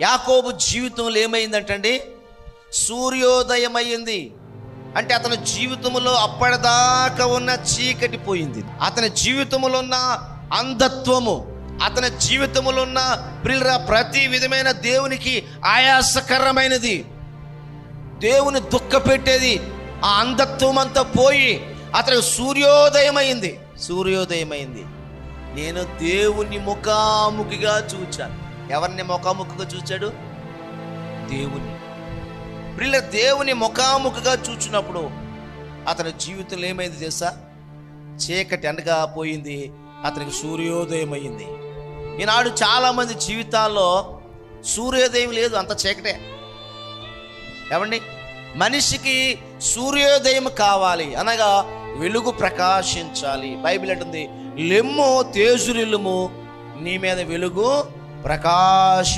యాకోబు జీవితంలో ఏమైందంటండి? సూర్యోదయమైంది అంటే అతని జీవితంలో అప్పటిదాకా ఉన్న చీకటి పోయింది. అతని జీవితంలో ఉన్న అంధత్వము అతని జీవితంలో ఉన్న ప్రియుల ప్రతి విధమైన దేవునికి ఆయాసకరమైనది. దేవుని దుఃఖ పెట్టేది ఆ అంధత్వం అంతా పోయి అతనికి సూర్యోదయం అయింది సూర్యోదయం అయింది నేను దేవుని ముఖాముఖిగా చూచాను. ఎవరిని ముఖాముఖిగా చూచాడు? దేవుని ప్రియుల దేవుని ముఖాముఖిగా చూచినప్పుడు అతని జీవితంలో ఏమైంది తెలుసా? చీకటి అనగా పోయింది అతనికి సూర్యోదయం అయింది ఈనాడు చాలామంది జీవితాల్లో సూర్యోదయం లేదు అంత చీకటే. ఏమండి? మనిషికి సూర్యోదయం కావాలి అనగా వెలుగు ప్రకాశించాలి. బైబిల్ అంటుంది లెమ్ము తేజురిల్లుము నీ మీద వెలుగు ప్రకాశి